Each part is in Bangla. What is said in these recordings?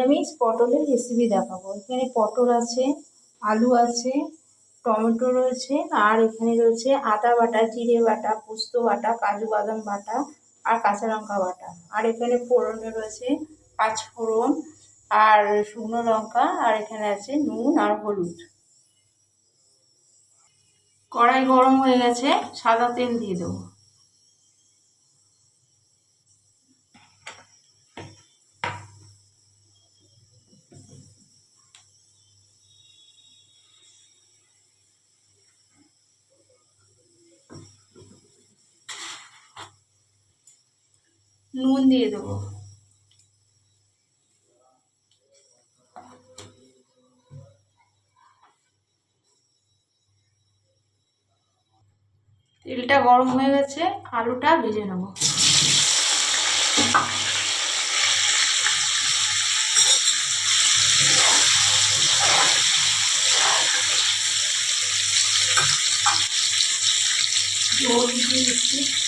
নিরামিষ পটলের রেসিপি দেখাবো। এখানে পটল আছে, আলু আছে, টমেটো রয়েছে, আর এখানে রয়েছে আদা বাটা, জিরে বাটা, পোস্ত বাটা, কাজু বাদাম বাটা, আর কাঁচা লঙ্কা বাটা। আর এখানে ফোড়নে রয়েছে পাঁচ ফোড়ন আর শুকনো লঙ্কা, আর এখানে আছে নুন আর হলুদ। কড়াই গরম হয়ে গেছে, সাদা তেল দিয়ে দেবো। নুন দিয়ে দেবো। তেলটা গরম হয়ে গেছে আলুটা ভেজে নেব। জল দিয়ে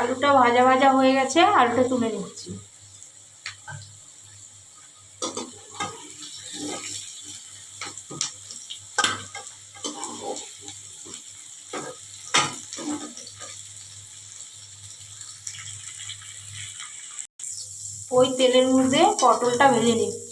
আলুটা ভাজা ভাজা হয়ে গেছে আলুটা তুলে নিচ্ছি। ওই তেলের মধ্যে পটলটা ভেজে নিচ্ছি।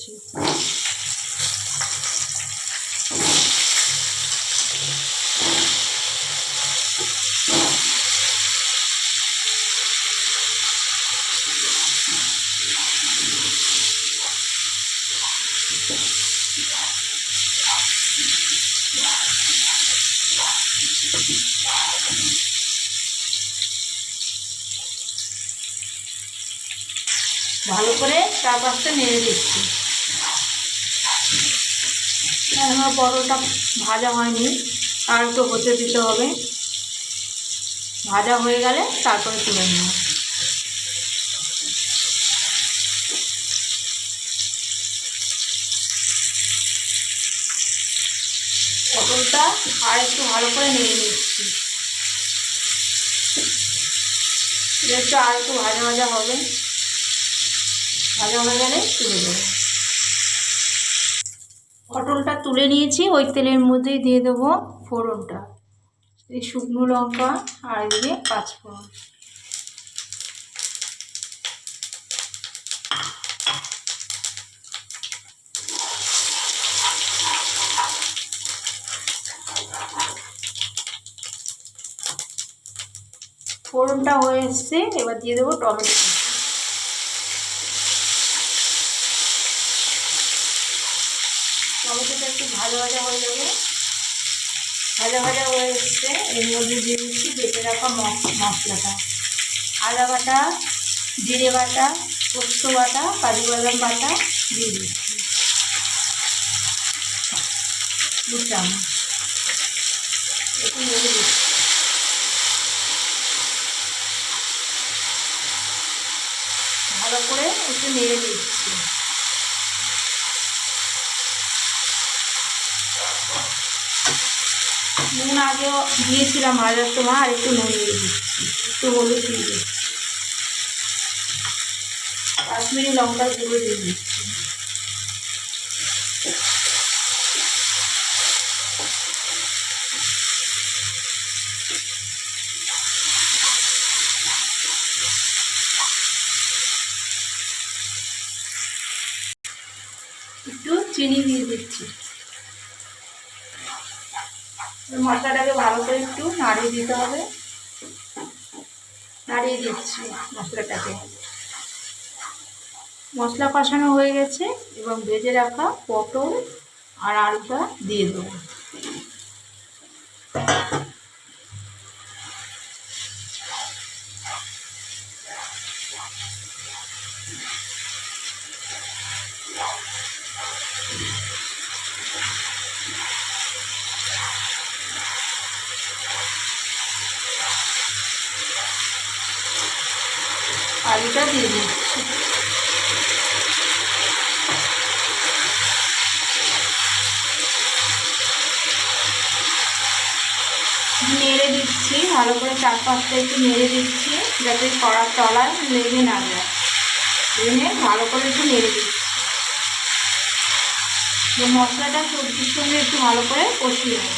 ভালো করে চার পাঁচটা নেড়ে দিচ্ছি। আমার পটলটা ভাজা হয়নি, আর একটু হতে দিতে হবে। ভাজা হয়ে গেলে তারপরে তুলে নেব। পটলটা আর একটু ভালো করে নেড়ে নিচ্ছি। একটু আর একটু ভাজা ভাজা হবে। ভাজা হয়ে গেলে তুলে দেবো পটলটা তুলে নিয়েছি, ওই তেলের মধ্যেই দিয়ে দেবো ফোড়নটা। এই শুকনো লঙ্কা আর এদিকে পাঁচফোড়ন। ফোড়নটা হয়ে এসছে, এবার দিয়ে দেবো টমেটো টমেটোটা একটু ভাজা ভাজা হয়ে যাবে ভাজা ভাজা হয়ে এসছে, এর মধ্যে দিয়ে দিচ্ছি বেটে রাখা মশলাটা। আদা বাটা, জিরে বাটা পোস্ত বাটা, কাজু বাদাম বাটা দিয়ে দিচ্ছি। দু চামচ একটু দিচ্ছি। ভালো করে একটু নেড়ে দিচ্ছি। নুন আগেও দিয়েছিলাম ভাজার সময় আর একটু নুন দিয়ে দিচ্ছি, একটু হলুদ দিয়ে দিচ্ছি। কাশ্মীরি লঙ্কা গুঁড়ো দিয়ে দিচ্ছি। একটু চিনি দিয়ে দিচ্ছি। মশলাটাকে ভালো করে একটু নাড়িয়ে দিতে হবে। নাড়িয়ে দিচ্ছি মশলাটাকে। মশলা কষানো হয়ে গেছে, এবং ভেজে রাখা পটল আর আলুটা দিয়ে দেবো। আলুটা দিয়ে দিচ্ছি নেড়ে দিচ্ছি, ভালো করে চার পাঁচটা একটু নেড়ে দিচ্ছি, যাতে কড়ার তলায় লেগে না যায়। ভালো করে একটু নেড়ে দিচ্ছি। যে মশলাটা সবজির সঙ্গে একটু ভালো করে কষিয়ে নেব।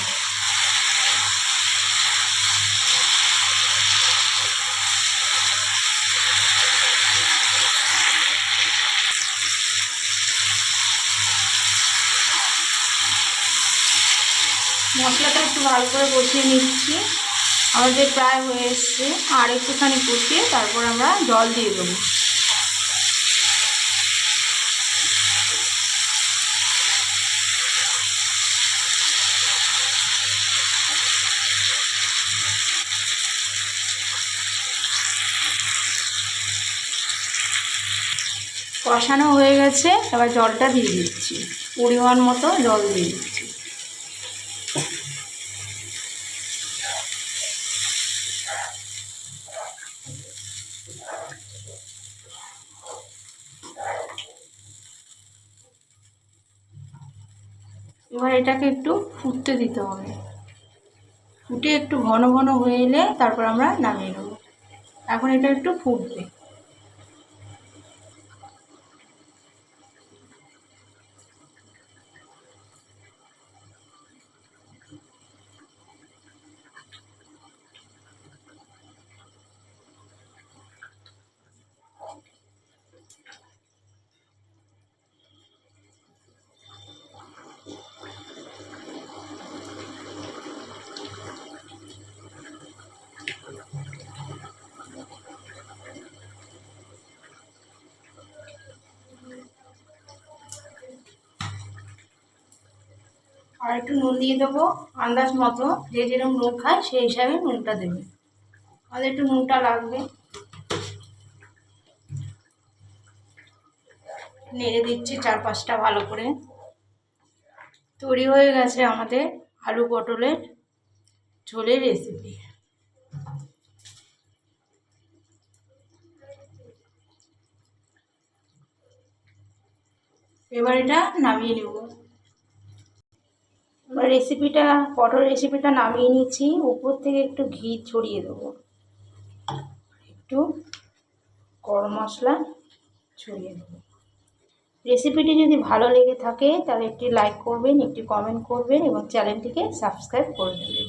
মশলাটা একটু ভালো করে কষিয়ে নিচ্ছি। আমাদের প্রায় হয়ে এসছে। আর একটুখানি কষিয়ে তারপর আমরা জল দিয়ে দেবো। কষানো হয়ে গেছে, এবার জলটা দিয়ে দিচ্ছি। পরিমাণ মতো জল দিয়ে দিচ্ছি। এবার এটাকে একটু ফুটতে দিতে হবে। ফুটে একটু ঘন ঘন হয়ে এলে তারপর আমরা নামিয়ে নেব। এখন এটা একটু ফুটবে। আর একটু নুন দিয়ে দেবো, আন্দাজ মতো। যে যেরকম নুন খায়, সেই হিসাবে নুনটা দেবে। আমাদের একটু নুনটা লাগবে। নেড়ে দিচ্ছি চার পাঁচটা ভালো করে। তৈরি হয়ে গেছে আমাদের আলু পটলের ঝোলের রেসিপি এবার এটা নামিয়ে নেব। রেসিপিটা পটল রেসিপিটা নামিয়ে নিচ্ছি উপর থেকে একটু ঘি ছড়িয়ে দেবো। একটু গরম মশলা ছড়িয়ে দেবো। রেসিপিটি যদি ভালো লেগে থাকে, তাহলে একটি লাইক করবেন, একটি কমেন্ট করবেন এবং চ্যানেলটিকে সাবস্ক্রাইব করে দেবেন।